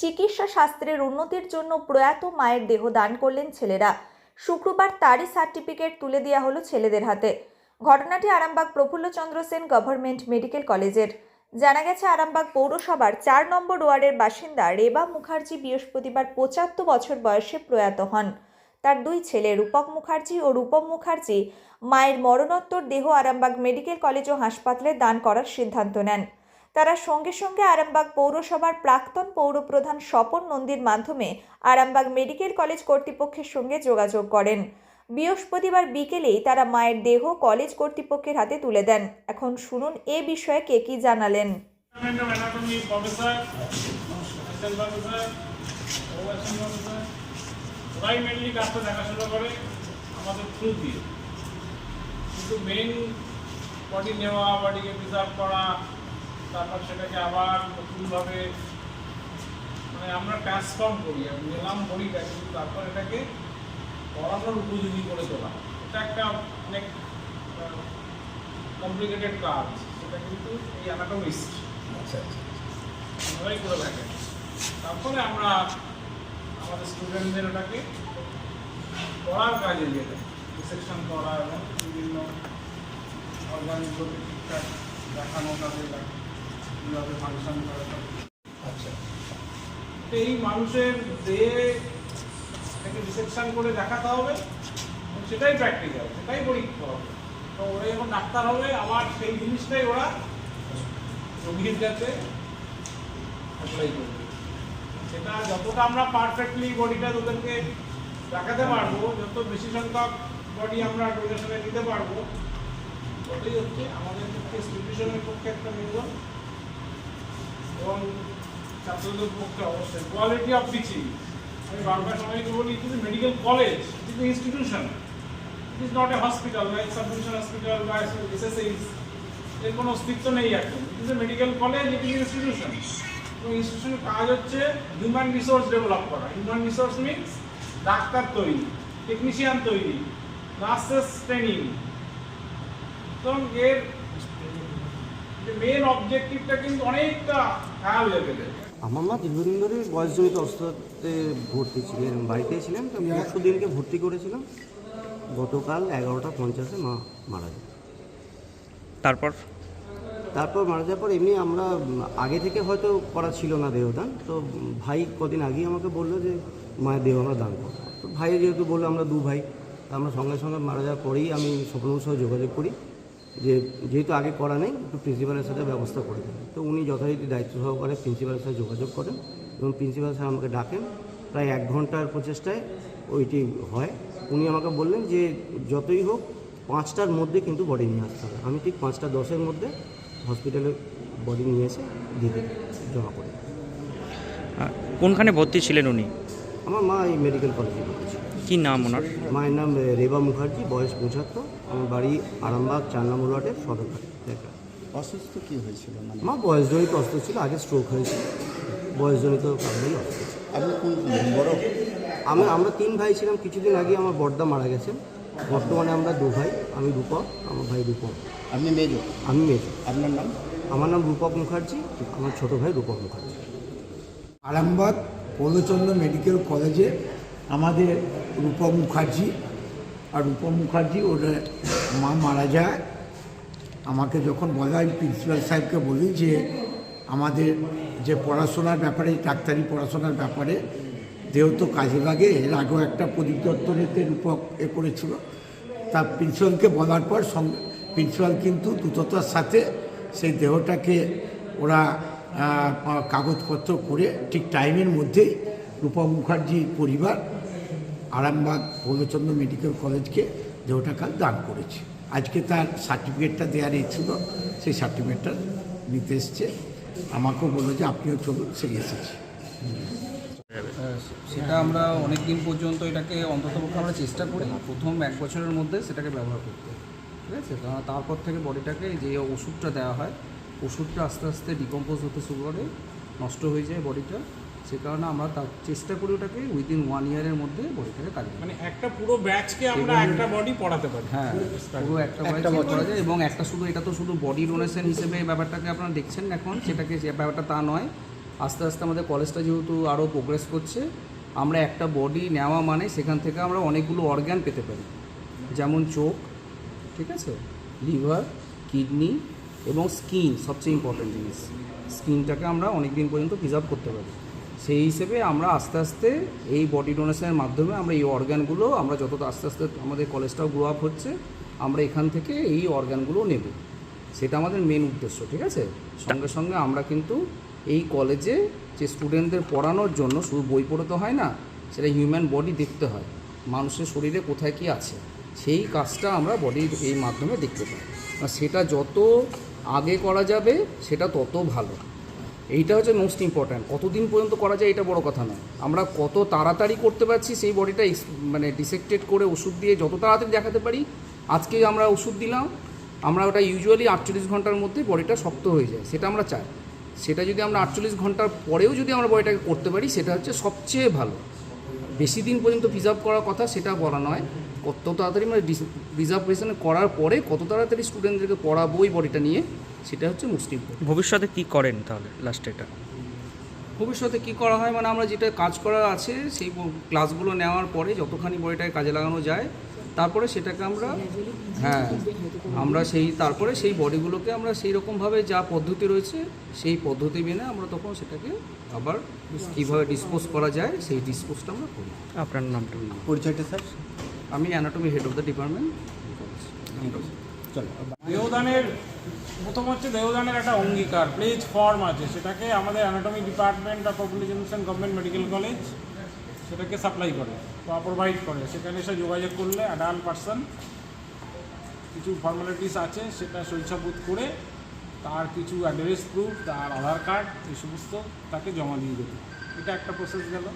চিকিৎসা শাস্ত্রের উন্নতির জন্য প্রয়াত মায়ের দেহ দান করলেন ছেলেরা। শুক্রবার তারই সার্টিফিকেট তুলে দেওয়া হলো ছেলেদের হাতে। ঘটনাটি আরামবাগ প্রফুল্লচন্দ্র সেন গভর্নমেন্ট মেডিকেল কলেজের। জানা গেছে, আরামবাগ পৌরসভার চার নম্বর ওয়ার্ডের বাসিন্দা রেবা মুখার্জি বৃহস্পতিবার পঁচাত্তর বছর বয়সে প্রয়াত হন। তার দুই ছেলে রূপক মুখার্জি ও রূপম মুখার্জি মায়ের মরণোত্তর দেহ আরামবাগ মেডিকেল কলেজ ও হাসপাতালে দান করার সিদ্ধান্ত নেন। তারা সঙ্গে সঙ্গে আরামবাগ পৌরসভার প্রাক্তন পৌরপ্রধান স্বপন নন্দীর মাধ্যমে আরামবাগ মেডিকেল কলেজ কর্তৃপক্ষের সঙ্গে যোগাযোগ করেন। বৃহস্পতিবার বিকেলেই তারা মায়ের দেহ কলেজ কর্তৃপক্ষের হাতে তুলে দেন। এখন শুনুন এ বিষয়ে কে কি জানালেন। কিন্তু মেন বডি নেওয়া বডিকে প্রিজার্ভ করা তারপর সেটাকে আবার নতুনভাবে মানে আমরা ট্রান্সফর্ম করি নিলাম বডিটা কিন্তু তারপর এটাকে পড়ানোর উপযোগী করে তোলা। এটা একটা অনেক কমপ্লিকেটেড কাজ। সেটা কিন্তু এই অ্যানাটমিস্ট আচ্ছা আচ্ছা ওরাই করে থাকে। তারপরে আমরা আমাদের স্টুডেন্টদের ওটাকে পড়ার কাজে নিয়ে যাই করা এবং বিভিন্ন অর্গানগুলোকে ঠিকঠাক দেখানো তাদের কীভাবে ফাংশন করে আচ্ছা। তো এই মানুষের দেহে এটাকে রিসেকশন করে দেখাতে হবে সেটাই প্র্যাকটিক্যাল সেটাই পরীক্ষা হবে। তো ওরা যখন ডাক্তার হবে আবার সেই জিনিসটাই ওরা রোগীর কাছে অ্যাপ্লাই করবে। সেটা যতটা আমরা পারফেক্টলি বডিটা তোদেরকে দেখাতে পারব যত বেশি সংখ্যক বডি আমরা ডোনেশনে দিতে পারব ততই হচ্ছে আমাদের পক্ষে ইনস্টিটিউশনের পক্ষে একটা নিয়োজন এবং ছাত্রদের পক্ষে অবশ্যই। কোয়ালিটি অফ টিচিং আমি বারবার সবাইকে বলি it is medical college it is institution it is not a hospital like sub division hospital বা এসএসএইচ এর কোনো অস্তিত্ব নেই এখন। It is a medical college it is institution এবং ইনস্টিটিউশনের কাজ হচ্ছে হিউম্যান রিসোর্স ডেভেলপ করা। হিউম্যান রিসোর্স মিনস ডাক্তার তৈরি টেকনিশিয়ান তৈরি নার্সেস ট্রেনিং এবং এর মেন অবজেক্টিভটা কিন্তু অনেকটা লেভেলের আমার মা দীর্ঘদিন ধরে বয়সজনিত অবস্থাতে ভর্তি ছিলেন বাড়িতেই ছিলেন তো পরশু দিনকে ভর্তি করেছিলাম। গতকাল এগারোটা পঞ্চাশে মা মারা যায়। তারপর? তারপর মারা যাওয়ার পর এমনি আমরা আগে থেকে হয়তো করা ছিল না দেহদান তো ভাই কদিন আগেই আমাকে বলল যে মায়ের দেহ আমরা দান করব। তো ভাই যেহেতু বলল আমরা দু ভাই তা আমরা সঙ্গে সঙ্গে মারা যাওয়ার পরেই আমি স্বপ্নর সঙ্গে যোগাযোগ করি। যে যেহেতু আগে করা নেই একটু প্রিন্সিপালের সাথে ব্যবস্থা করে দেবেন তো উনি যথারীতি দায়িত্ব সহকারে প্রিন্সিপালের সাথে যোগাযোগ করেন এবং প্রিন্সিপাল স্যার আমাকে ডাকেন। প্রায় এক ঘণ্টার প্রচেষ্টায় ওইটি হয়। উনি আমাকে বললেন যে যতই হোক পাঁচটার মধ্যে কিন্তু বডি নিয়ে আসতে হবে। আমি ঠিক পাঁচটা দশের মধ্যে হসপিটালে বডি নিয়ে এসে দিতে জমা করি কোনখানে ভর্তি ছিলেন উনি? আমার মা এই মেডিকেল কলেজে পড়েছে কি নাম ওনার? মায়ের নাম রেবা মুখার্জি বয়স পঁচাত্তর। আমার বাড়ি আরামবাগ চার নম্বর ওয়ার্ডের সদরঘাট দেখা অসুস্থ কি হয়েছিল মানে? মা বয়সজনিত অস্ত্র ছিল আগে স্ট্রোক হয়েছিল। বয়সজনিত কারণেই অস্ত্র ছিল। আপনি কোন বড় আমি আমরা তিন ভাই ছিলাম কিছুদিন আগে আমার বর্দা মারা গেছেন বর্তমানে আমরা দু ভাই আমি রূপক আমার ভাই রূপক। আপনি মেজ? আমি মেজো। আপনার নাম? আমার নাম রূপক মুখার্জি আমার ছোট ভাই রূপক মুখার্জি। আরামবাগ পৌরচন্দ্র মেডিকেল কলেজে আমাদের রূপম মুখার্জি, আর রূপম মুখার্জি ওর মা মারা যায়। আমাকে যখন বলা হয়, প্রিন্সিপাল সাহেবকে বলি যে, আমাদের যে পড়াশোনার ব্যাপারে, ডাক্তারি পড়াশোনার ব্যাপারে যেহেতু কাজে লাগে, এর আগেও একটা প্রদীপ দত্তরেতে রূপক এ করেছিল। তা প্রিন্সিপালকে বলার পর প্রিন্সিপাল কিন্তু দ্রুততার সাথে সেই দেহটাকে ওরা কাগজপত্র করে ঠিক টাইমের মধ্যেই রূপা মুখার্জি পরিবার আরামবাগ পূর্ণচন্দ্র মেডিকেল কলেজকে দেহটা কাল দান করেছে। আজকে তার সার্টিফিকেটটা দেওয়ার ছিল সেই সার্টিফিকেটটা নিতে এসছে। আমাকেও বলল যে আপনিও চলুন সেই এসেছে। সেটা আমরা অনেক দিন পর্যন্ত এটাকে অন্ততপক্ষে আমরা চেষ্টা করি। প্রথম এক বছরের মধ্যে সেটাকে ব্যবহার করতে। ঠিক আছে? তারপর থেকে বডিটাকে যে ওষুধটা দেওয়া হয়, ওষুধটা আস্তে আস্তে ডিকম্পোজ হতে শুরু করে, নষ্ট হয়ে যায় বডিটা। সে কারণে আমরা তার চেষ্টা করি ওটাকে উইদিন ওয়ান ইয়ারের মধ্যে বডিটাকে কাজে। মানে একটা পুরো ব্যাচকে আমরা একটা বডি পড়াতে পারি। হ্যাঁ পুরো একটা বডি করা যায় এবং একটা শুধু এটা তো শুধু বডি ডোনেশন হিসেবে এই ব্যাপারটাকে আপনারা দেখছেন এখন সেটাকে যে ব্যাপারটা তা নয়। আস্তে আস্তে আমাদের কলেজটা যেহেতু আরও প্রোগ্রেস করছে আমরা একটা বডি নেওয়া মানে সেখান থেকে আমরা অনেকগুলো অর্গ্যান পেতে পারি। যেমন চোখ ঠিক আছে? লিভার কিডনি এবং স্কিন সবচেয়ে ইম্পর্ট্যান্ট জিনিস। স্কিনটাকে আমরা অনেক দিন পর্যন্ত প্রিজার্ভ করতে পারি। সেই হিসেবে আমরা আস্তে আস্তে এই বডি ডোনেশনের মাধ্যমে আমরা এই অর্গানগুলো আমরা যত আস্তে আস্তে আমাদের কলেজটাও গ্রো আপ হচ্ছে, আমরা এখান থেকে এই অর্গানগুলো নেব। সেটা আমাদের মেন উদ্দেশ্য, ঠিক আছে? সঙ্গে সঙ্গে আমরা কিন্তু এই কলেজে যে স্টুডেন্টদের পড়ানোর জন্য শুধু বই পড়ে তো হয় না, সেটা হিউম্যান বডি দেখতে হয়, মানুষের শরীরে কোথায় কি আছে, সেই কাজটা আমরা বডির এই মাধ্যমে দেখতে পাই। সেটা যত আগে করা যাবে, সেটা তত ভালো। এইটা হচ্ছে মোস্ট ইম্পর্ট্যান্ট কতদিন পর্যন্ত করা যায় এটা বড় কথা নয়। আমরা কত তাড়াতাড়ি করতে পারছি সেই বডিটা মানে ডিসেক্টেড করে ওষুধ দিয়ে যত তাড়াতাড়ি দেখাতে পারি, আজকে আমরা ওষুধ দিলাম, আমরা ওটা ইউজুয়ালি আটচল্লিশ ঘণ্টার মধ্যে বডিটা শক্ত হয়ে যায়, সেটা আমরা চাই। সেটা যদি আমরা আটচল্লিশ ঘণ্টার পরেও যদি আমরা বডিটাকে করতে পারি, সেটা হচ্ছে সবচেয়ে ভালো। বেশি দিন পর্যন্ত প্রিজার্ভ করার কথা সেটা বলা নয়। কত তাড়াতাড়ি মানে রিজার্ভেশন করার পরে কত তাড়াতাড়ি স্টুডেন্টদেরকে পড়াবো ওই বডিটা নিয়ে সেটা হচ্ছে ইম্পর্টেন্ট ভবিষ্যতে কি করেন তাহলে লাস্টে এটা? ভবিষ্যতে কি করা হয়? মানে আমরা যেটা কাজ করার আছে সেই ক্লাসগুলো নেওয়ার পরে যতখানি বইটাকে কাজে লাগানো যায় তারপরে সেটাকে আমরা হ্যাঁ আমরা সেই তারপরে সেই বডিগুলোকে আমরা সেই রকমভাবে যা পদ্ধতি রয়েছে সেই পদ্ধতি মেনে আমরা তখন সেটাকে আবার কীভাবে ডিসপোজ করা যায় সেই ডিসপোজটা আমরা করি। আপনার নামটা। পরিচয়টা স্যার? আমি anatomy head of the department দেহদানের প্রথম হচ্ছে দেহদানের একটা অঙ্গীকার, প্লেজ ফর্ম আছে। সেটাকে আমাদের anatomy department of population government medical college সেটাকে সাপ্লাই করে বা প্রোভাইড করে। সেখানে এসে যোগাযোগ করলে অ্যাডাল্ট পার্সন কিছু ফর্মালিটিস আছে, সেটা শৈশববোধ করে তার কিছু অ্যাড্রেস প্রুফ তার আধার কার্ড এই সমস্ত তাকে জমা দিয়ে দেবে। এটা একটা প্রসেস গেল।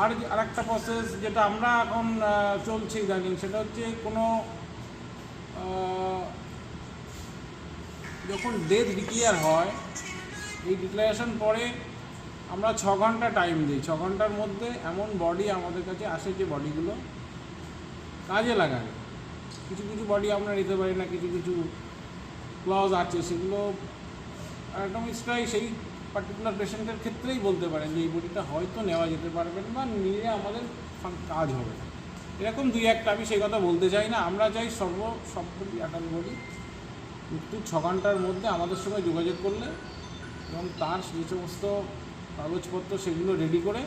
আর আর একটা প্রসেস যেটা আমরা এখন চলছে ইদানিং, সেটা হচ্ছে কোনো যখন ডেথ ডিক্লিয়ার হয়, এই ডিক্লারেশন পরে আমরা ছ ঘণ্টা টাইম দিই। ছ ঘণ্টার মধ্যে এমন বডি আমাদের কাছে আসে যে বডিগুলো কাজে লাগায় কিছু কিছু বডি আমরা নিতে পারি না, কিছু কিছু ক্লজ আছে, সেগুলো অ্যানাটমিস্টরাই সেই পার্টিকুলার পেশেন্টের ক্ষেত্রেই বলতে পারেন যে এই বডিটা হয়তো নেওয়া যেতে পারবে না বা নিয়ে আমাদের কাজ হবে না। এরকম দুই একটা, আমি সেই কথা বলতে চাই না। আমরা চাই সর্ব সব বডি অ্যাটাক বডি মৃত্যুর ছ ঘণ্টার মধ্যে আমাদের সঙ্গে যোগাযোগ করলে এবং তার যে সমস্ত কাগজপত্র সেগুলো রেডি করে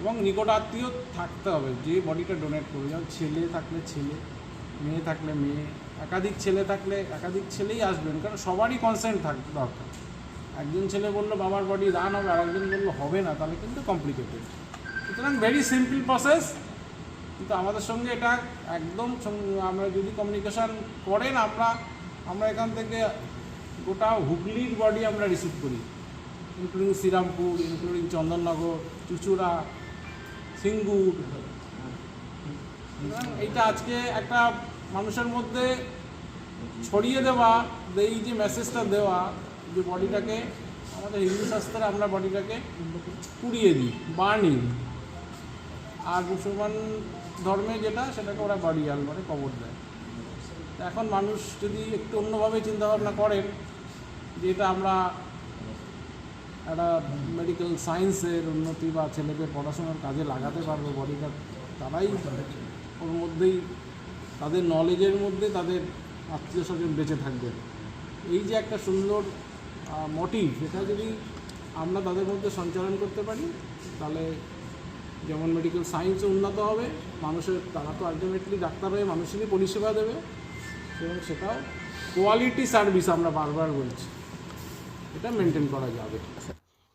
এবং নিকট আত্মীয় থাকতে হবে, যে বডিটা ডোনেট করবে। যেমন ছেলে থাকলে ছেলে, মেয়ে থাকলে মেয়ে, একাধিক ছেলে থাকলে একাধিক ছেলেই আসবেন, কারণ সবারই কনসেন্ট থাকতে দরকার। একজন ছেলে বলল, বাবার বডি দান হবে, আর একজন বলল, হবে না, তাহলে কিন্তু কমপ্লিকেটেড সুতরাং ভেরি সিম্পল প্রসেস কিন্তু আমাদের সঙ্গে এটা একদম আমরা যদি কমিউনিকেশন করেন আমরা আমরা এখান থেকে গোটা হুগলির বডি আমরা রিসিভ করি। Including Serampore including Chandannagar Chuchura Singur. এইটা আজকে একটা মানুষের মধ্যে ছড়িয়ে দেওয়া এই যে মেসেজটা দেওয়া, যে বডিটাকে আমাদের হিন্দু শাস্ত্রে আমরা বডিটাকে পুড়িয়ে দিই বার্নিং আর মুসলমান ধর্মে যেটা সেটাকে ওরা বাড়িয়াল মানে কবর দেয়। এখন মানুষ যদি একটু অন্যভাবে চিন্তাভাবনা করেন যে এটা আমরা একটা মেডিকেল সায়েন্সের উন্নতি বা ছেলেকে পড়াশোনার কাজে লাগাতে পারব বডিটা, তারাই ওর মধ্যেই তাদের নলেজের মধ্যে তাদের আত্মীয় স্বজন বেঁচে থাকবে। এই যে একটা সুন্দর মোটিভ এটা যদি আমরা তাদের মধ্যে সঞ্চালন করতে পারি, তাহলে যেমন মেডিকেল সায়েন্সও উন্নত হবে, মানুষের, তারা তো আলটিমেটলি ডাক্তার হয়ে মানুষেরই পরিষেবা দেবে। এবং সেটাও কোয়ালিটি সার্ভিস আমরা বারবার বলছি। এটা মেনটেন করা যাবে।